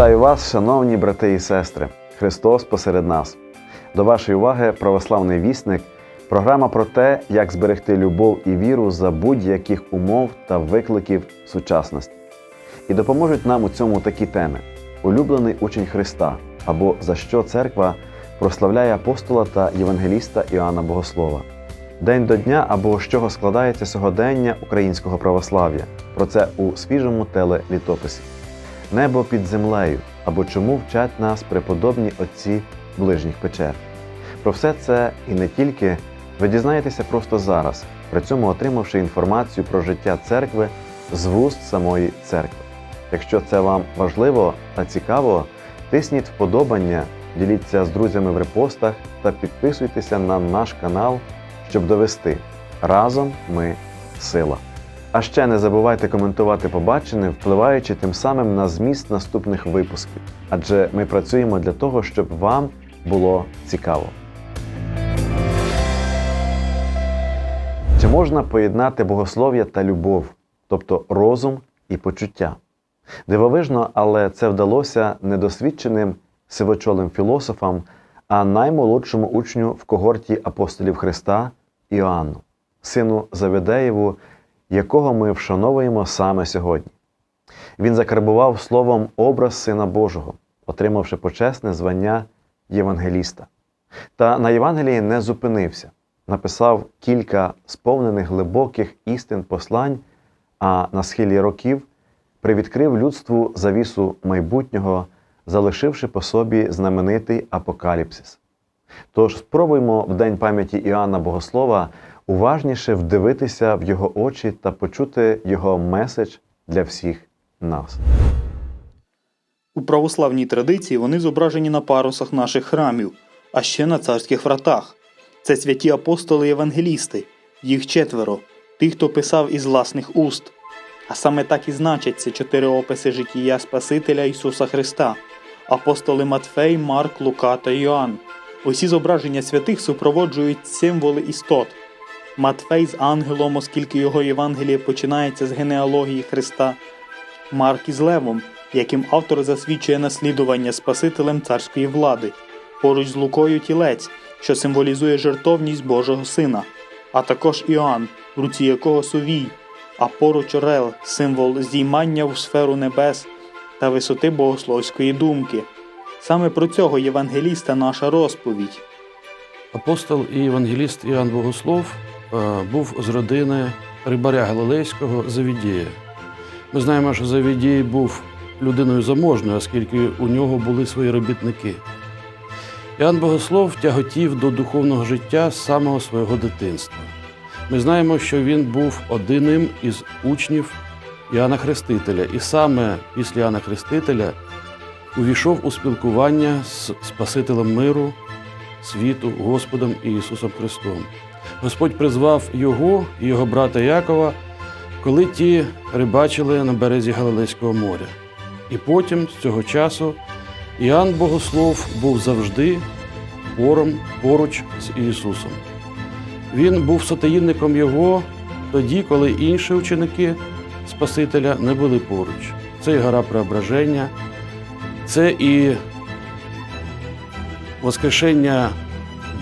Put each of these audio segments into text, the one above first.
Вітаю вас, шановні брати і сестри. Христос посеред нас. До вашої уваги православний вісник. Програма про те, як зберегти любов і віру за будь-яких умов та викликів сучасності. І допоможуть нам у цьому такі теми: улюблений учень Христа або за що церква прославляє апостола та євангеліста Іоанна Богослова. День до дня або з чого складається сьогодення українського православ'я. Про це у свіжому телелітописі. Небо під землею або чому вчать нас преподобні отці ближніх печер. Про все це і не тільки ви дізнаєтеся просто зараз, при цьому отримавши інформацію про життя церкви з вуст самої церкви. Якщо це вам важливо та цікаво, тисніть вподобання, діліться з друзями в репостах та підписуйтеся на наш канал, щоб довести разом ми сила. А ще не забувайте коментувати побачене, впливаючи тим самим на зміст наступних випусків, адже ми працюємо для того, щоб вам було цікаво. Чи можна поєднати богослов'я та любов, тобто розум і почуття? Дивовижно, але це вдалося недосвідченим сивочолим філософам, а наймолодшому учню в когорті апостолів Христа Іоанну, сину Заведеєву, якого ми вшановуємо саме сьогодні. Він закарбував словом образ Сина Божого, отримавши почесне звання євангеліста. Та на Євангелії не зупинився, написав кілька сповнених глибоких істин послань, а на схилі років привідкрив людству завісу майбутнього, залишивши по собі знаменитий апокаліпсис. Тож спробуймо в День пам'яті Іоанна Богослова уважніше вдивитися в його очі та почути його меседж для всіх нас. У православній традиції вони зображені на парусах наших храмів, а ще на царських вратах. Це святі апостоли-євангелісти, їх четверо, тих, хто писав із власних уст. А саме так і значаться чотири описи життя Спасителя Ісуса Христа апостоли Матфей, Марк, Лука та Йоанн. Усі зображення святих супроводжують символи істот. Матфей з ангелом, оскільки його Євангеліє починається з генеалогії Христа, Марк із Левом, яким автор засвідчує наслідування Спасителем царської влади, поруч з Лукою тілець, що символізує жертовність Божого Сина, а також Іоанн, в руці якого сувій, а поруч Орел, символ здіймання в сферу небес та висоти богословської думки. Саме про цього євангеліста наша розповідь. Апостол і євангеліст Іоанн Богослов був з родини рибаря Галилейського Завідія. Ми знаємо, що Завідій був людиною заможною, оскільки у нього були свої робітники. Іоанн Богослов тяготів до духовного життя з самого свого дитинства. Ми знаємо, що він був одним із учнів Іоанна Хрестителя, і саме після Іоанна Хрестителя увійшов у спілкування з Спасителем миру, світу, Господом Ісусом Христом. Господь призвав його і його брата Якова, коли ті рибачили на березі Галилейського моря. І потім, з цього часу, Іоанн Богослов був завжди пором поруч з Ісусом. Він був сотаїнником Його тоді, коли інші ученики Спасителя не були поруч. Це і гора Преображення, це і Воскрешення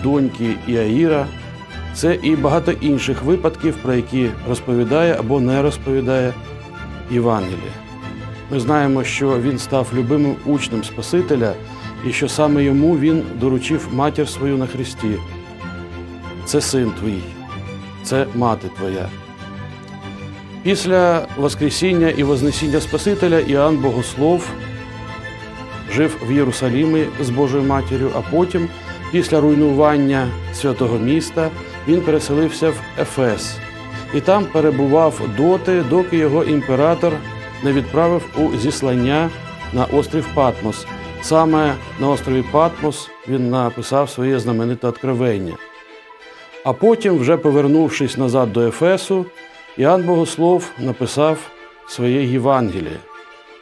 доньки Іаїра, це і багато інших випадків, про які розповідає або не розповідає Євангеліє. Ми знаємо, що він став любимим учнем Спасителя і що саме йому він доручив матір свою на Христі. Це син твій, це мати твоя. Після Воскресіння і Вознесіння Спасителя Іоанн Богослов жив в Єрусалімі з Божою матір'ю, а потім, після руйнування святого міста, він переселився в Ефес і там перебував доти, доки його імператор не відправив у зіслання на острів Патмос. Саме на острові Патмос він написав своє знамените откровення. А потім, вже повернувшись назад до Ефесу, Іоанн Богослов написав своє Євангеліє.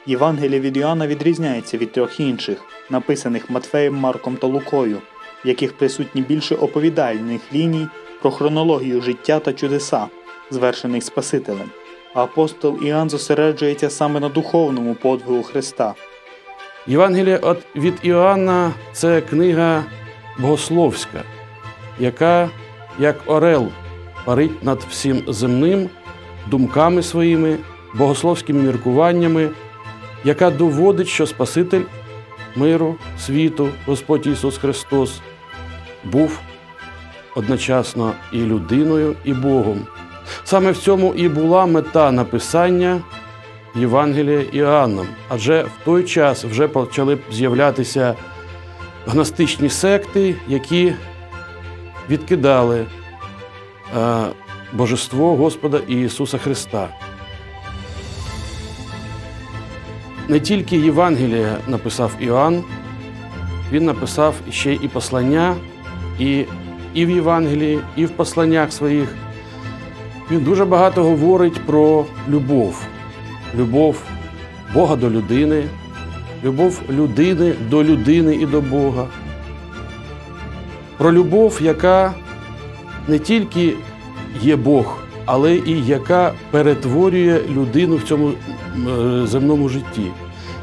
Євангеліє від Іоанна відрізняється від трьох інших, написаних Матфеєм, Марком та Лукою, в яких присутні більше оповідальних ліній про хронологію життя та чудеса, звершених Спасителем. А апостол Іоанн зосереджується саме на духовному подвигу Христа. Євангелія от- від Іоанна це книга богословська, яка, як орел, парить над всім земним думками своїми, богословськими міркуваннями, яка доводить, що Спаситель миру, світу, Господь Ісус Христос, був одночасно і людиною, і Богом. Саме в цьому і була мета написання Євангелія Іоанном, адже в той час вже почали з'являтися гностичні секти, які відкидали е, Божество Господа Ісуса Христа. Не тільки Євангелія написав Іоанн, він написав ще і послання, і, і в Євангелії, і в посланнях своїх. Він дуже багато говорить про любов, любов Бога до людини, любов людини до людини і до Бога. Про любов, яка не тільки є Бог, але і яка перетворює людину в цьому е, земному житті,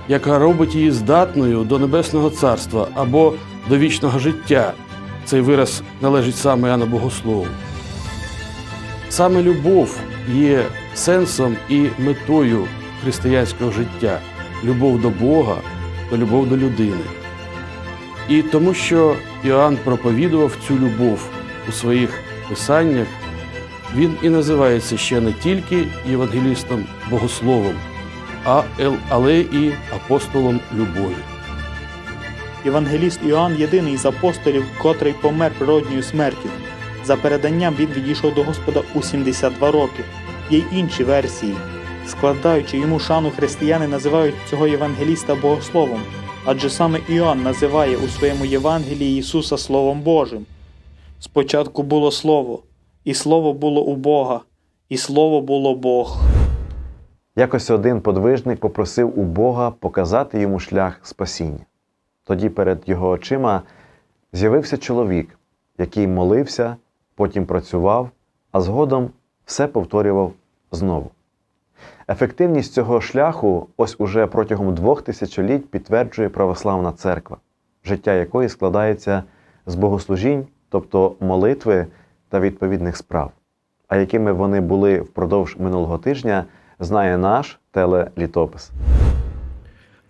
яка робить її здатною до Небесного Царства або до вічного життя. Цей вираз належить саме Іоанну Богослову. Саме любов є сенсом і метою християнського життя любов до Бога та любов до людини. І тому, що Іоанн проповідував цю любов у своїх писаннях, він і називається ще не тільки євангелістом богословом, а але і апостолом любові. Євангеліст Іоанн єдиний з апостолів, котрий помер природньою смертю. За переданням він відійшов до Господа у 72 роки. Є й інші версії. Складаючи йому шану християни називають цього євангеліста богословом, адже саме Іоанн називає у своєму Євангелії Ісуса Словом Божим. Спочатку було Слово, і Слово було у Бога, і Слово було Бог. Якось один подвижник попросив у Бога показати йому шлях спасіння. Тоді перед його очима з'явився чоловік, який молився, потім працював, а згодом все повторював знову. Ефективність цього шляху ось уже протягом двох тисячоліть підтверджує православна церква, життя якої складається з богослужінь, тобто молитви та відповідних справ. А якими вони були впродовж минулого тижня, знає наш телелітопис.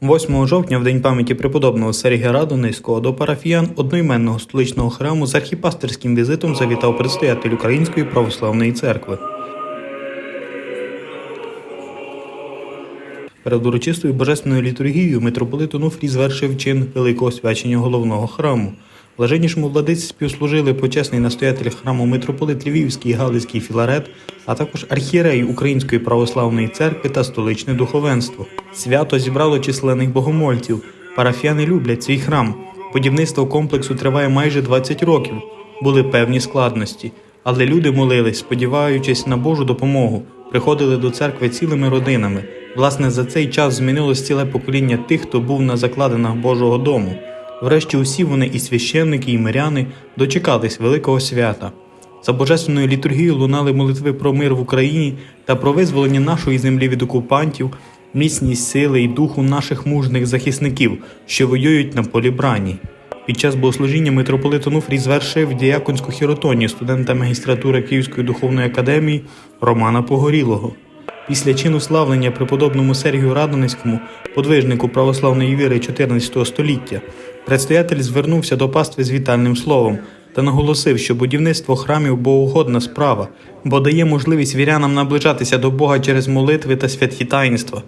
8 жовтня, в день пам'яті преподобного Сергія Радонецького, до парафіян одноіменного столичного храму з архіпастерським візитом завітав предстоятель Української православної церкви. Перед урочистою божественною літургією митрополит Онуфрій звершив чин великого свячення головного храму. Блаженнішому владиці співслужили почесний настоятель храму митрополит Львівський Галицький Філарет, а також архієрей Української православної церкви та столичне духовенство. Свято зібрало численних богомольців. Парафіяни люблять свій храм. Будівництво комплексу триває майже 20 років. Були певні складності, але люди молились, сподіваючись на Божу допомогу, приходили до церкви цілими родинами. Власне, за цей час змінилось ціле покоління тих, хто був на закладинах Божого дому. Врешті усі вони, і священники, і миряни, дочекались великого свята. За божественною літургією лунали молитви про мир в Україні та про визволення нашої землі від окупантів, міцність сили і духу наших мужних захисників, що воюють на полі брані. Під час богослужіння митрополит Онуфрій звершив діяконську хіротонію студента магістратури Київської духовної академії Романа Погорілого. Після чину славлення преподобному Сергію Радонецькому, подвижнику православної віри 14 століття, предстоятель звернувся до пастви з вітальним словом та наголосив, що будівництво храмів богоугодна справа, бо дає можливість вірянам наближатися до Бога через молитви та святі таїнства.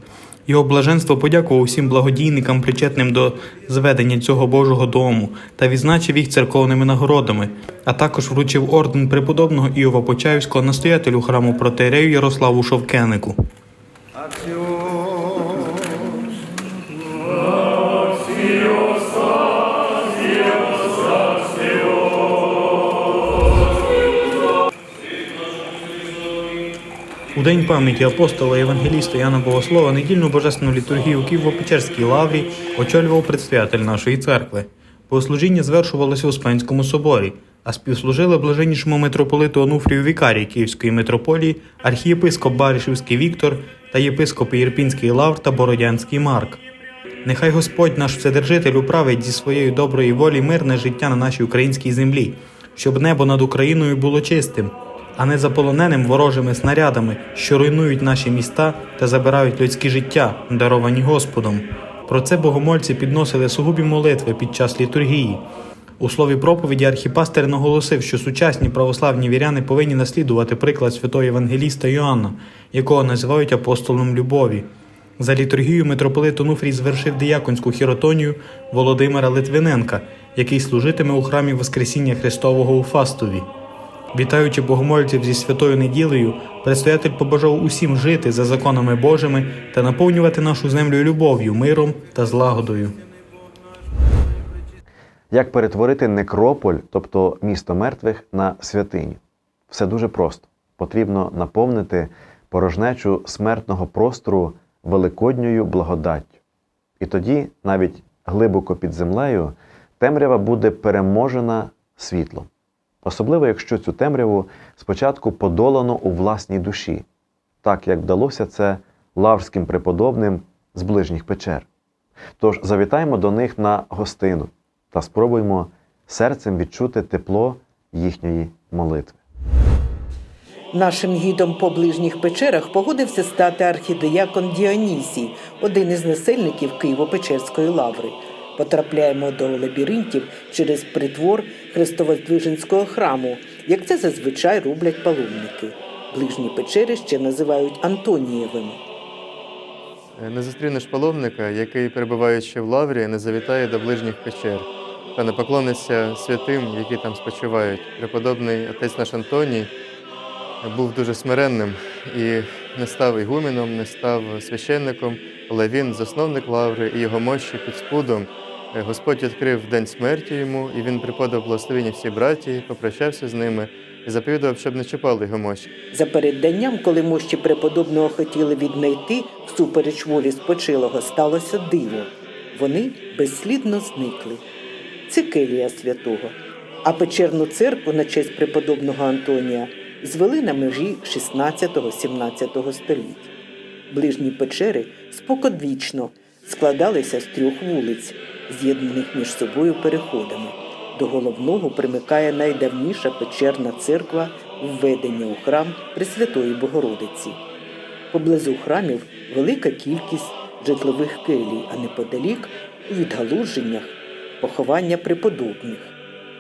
Його блаженство подякував усім благодійникам, причетним до зведення цього Божого дому, та відзначив їх церковними нагородами, а також вручив орден преподобного Іова Почаївського настоятелю храму протерею Ярославу Шовкенику. День пам'яті апостола Євангеліста Яна Богослова недільну божественну літургію у Києво-Печерській лаврі очолював предстоятель нашої церкви. Богослужіння звершувалося у Спенському соборі, а співслужили блаженнішому митрополиту Онуфрію Вікарій Київської митрополії, архієпископ Баришівський Віктор та єпископи Єрпінський Лавр та Бородянський Марк. Нехай Господь наш Вседержитель управить зі своєї доброї волі мирне життя на нашій українській землі, щоб небо над Україною було чистим, а не заполоненим ворожими снарядами, що руйнують наші міста та забирають людські життя, даровані Господом. Про це богомольці підносили сугубі молитви під час літургії. У слові проповіді архіпастер наголосив, що сучасні православні віряни повинні наслідувати приклад святого Євангеліста Йоанна, якого називають апостолом любові. За літургію митрополит Онуфрій звершив дияконську хіротонію Володимира Литвиненка, який служитиме у храмі Воскресіння Христового у Фастові. Вітаючи богомольців зі святою неділею, предстоятель побажав усім жити за законами Божими та наповнювати нашу землю любов'ю, миром та злагодою. Як перетворити некрополь, тобто місто мертвих, на святиню? Все дуже просто. Потрібно наповнити порожнечу смертного простору великодньою благодаттю. І тоді, навіть глибоко під землею, темрява буде переможена світлом. Особливо, якщо цю темряву спочатку подолано у власній душі, так як вдалося це лаврським преподобним з ближніх печер. Тож завітаємо до них на гостину та спробуємо серцем відчути тепло їхньої молитви. Нашим гідом по ближніх печерах погодився стати архідиякон Діонісій, один із насельників Києво-Печерської лаври. Потрапляємо до лабіринтів через притвор Христовоздвиженського храму, як це зазвичай роблять паломники. Ближні печери ще називають Антонієвими. Не зустрінеш паломника, який, перебуваючи в лаврі, не завітає до ближніх печер та не поклониться святим, які там спочивають. Преподобний отець наш Антоній був дуже смиренним і не став ігуменом, не став священником, але він засновник лаври і його мощі під спудом. Е, Господь відкрив день смерті йому, і він приподав благословення всій браті, попрощався з ними і заповідав, щоб не чіпали його мощі. За передданням, коли мощі преподобного хотіли віднайти всупереч волі спочилого, сталося диво. Вони безслідно зникли. Це келія святого. А печерну церкву на честь преподобного Антонія звели на межі 16-17 століть. Ближні печери споконвічно складалися з трьох вулиць, з'єднаних між собою переходами. До головного примикає найдавніша печерна церква введення у храм Пресвятої Богородиці. Поблизу храмів велика кількість житлових келій, а неподалік у відгалуженнях поховання преподобних.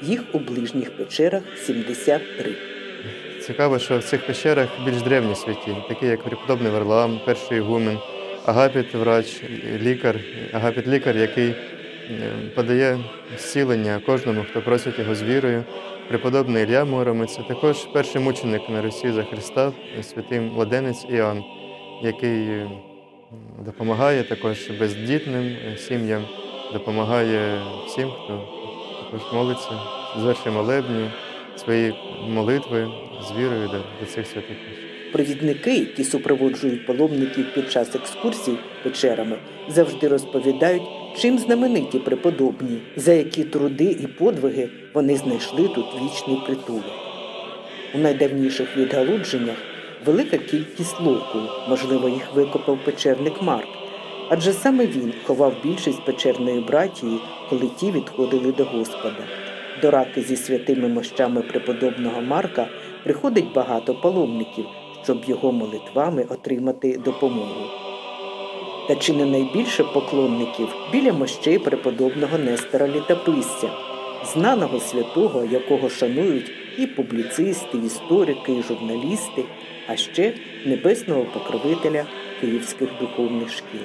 Їх у ближніх печерах 73. Цікаво, що в цих пещерах більш древні святі, такі як преподобний Варлаам, перший ігумен, Агапіт врач, лікар, Агапіт лікар, який подає зцілення кожному, хто просить його з вірою. Преподобний Ілля Муромець, також перший мученик на Русі за Христа, святий младенець Іоанн, який е, допомагає також бездітним е, сім'ям, допомагає всім, хто також молиться, звершує молебню, свої молитви з вірою до, до цих святих. Провідники, які супроводжують паломників під час екскурсій печерами, завжди розповідають, чим знамениті преподобні, за які труди і подвиги вони знайшли тут вічний притулок. У найдавніших відгалудженнях велика кількість локу, можливо, їх викопав печерник Марк, адже саме він ховав більшість печерної братії, коли ті відходили до Господа. До раки зі святими мощами преподобного Марка приходить багато паломників, щоб його молитвами отримати допомогу. Та чи не найбільше поклонників біля мощей преподобного Нестора Літописця, знаного святого, якого шанують і публіцисти, і історики, і журналісти, а ще небесного покровителя київських духовних шкіл.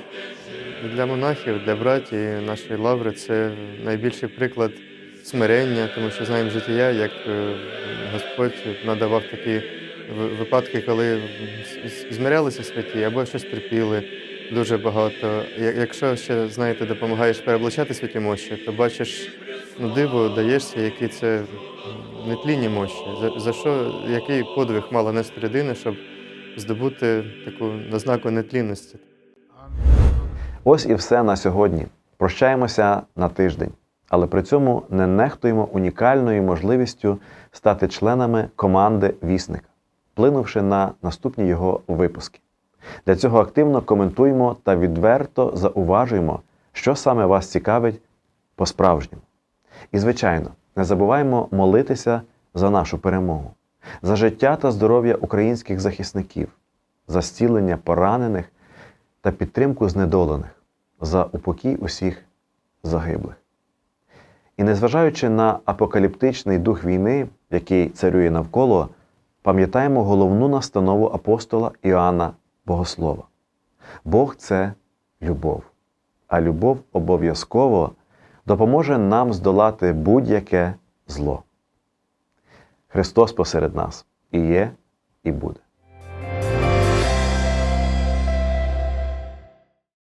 Для монахів, для браті нашої лаври це найбільший приклад смирення, тому що знаємо життя, як е, Господь надавав такі випадки, коли змирялися святі або щось терпіли дуже багато. Якщо ще знаєте, допомагаєш переоблачати святі мощі, то бачиш ну, диво, даєшся, які це нетлінні мощі. За, за що який подвиг мала нести людина, щоб здобути таку назнаку нетлінності. Ось і все на сьогодні. Прощаємося на тиждень, але при цьому не нехтуємо унікальною можливістю стати членами команди Вісника, вплинувши на наступні його випуски. Для цього активно коментуємо та відверто зауважуємо що саме вас цікавить по-справжньому. І, звичайно, не забуваємо молитися за нашу перемогу, за життя та здоров'я українських захисників, за зцілення поранених та підтримку знедолених, за упокій усіх загиблих. І незважаючи на апокаліптичний дух війни, який царює навколо, пам'ятаємо головну настанову апостола Іоанна Богослова. Бог це любов, а любов обов'язково допоможе нам здолати будь-яке зло. Христос посеред нас і є, і буде.